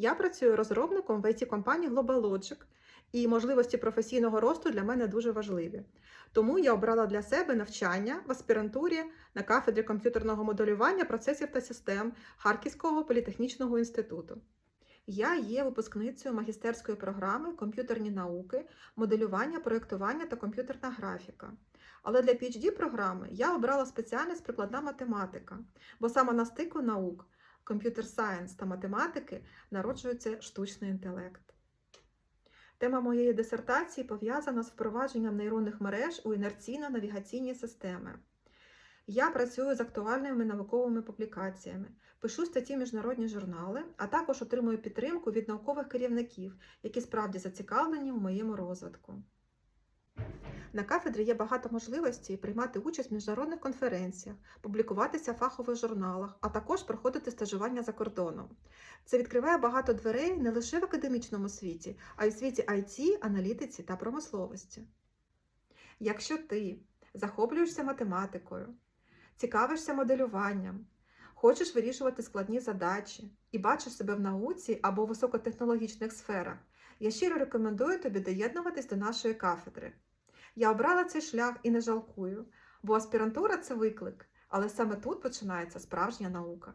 Я працюю розробником в it компанії GlobalLogic, і можливості професійного росту для мене дуже важливі. Тому я обрала для себе навчання в аспірантурі на кафедрі комп'ютерного моделювання процесів та систем Харківського політехнічного інституту. Я є випускницею магістерської програми комп'ютерні науки, моделювання, проєктування та комп'ютерна графіка. Але для phd програми я обрала спеціальність прикладна математика, бо саме на стику наук, комп'ютер сайенс та математики народжується штучний інтелект. Тема моєї дисертації пов'язана з впровадженням нейронних мереж у інерційно-навігаційні системи. Я працюю з актуальними науковими публікаціями, пишу статті в міжнародні журнали, а також отримую підтримку від наукових керівників, які справді зацікавлені в моєму розвитку. На кафедрі є багато можливостей приймати участь в міжнародних конференціях, публікуватися в фахових журналах, а також проходити стажування за кордоном. Це відкриває багато дверей не лише в академічному світі, а й в світі IT, аналітиці та промисловості. Якщо ти захоплюєшся математикою, цікавишся моделюванням, хочеш вирішувати складні задачі і бачиш себе в науці або високотехнологічних сферах, я щиро рекомендую тобі доєднуватись до нашої кафедри. Я обрала цей шлях і не жалкую, бо аспірантура це виклик, але саме тут починається справжня наука.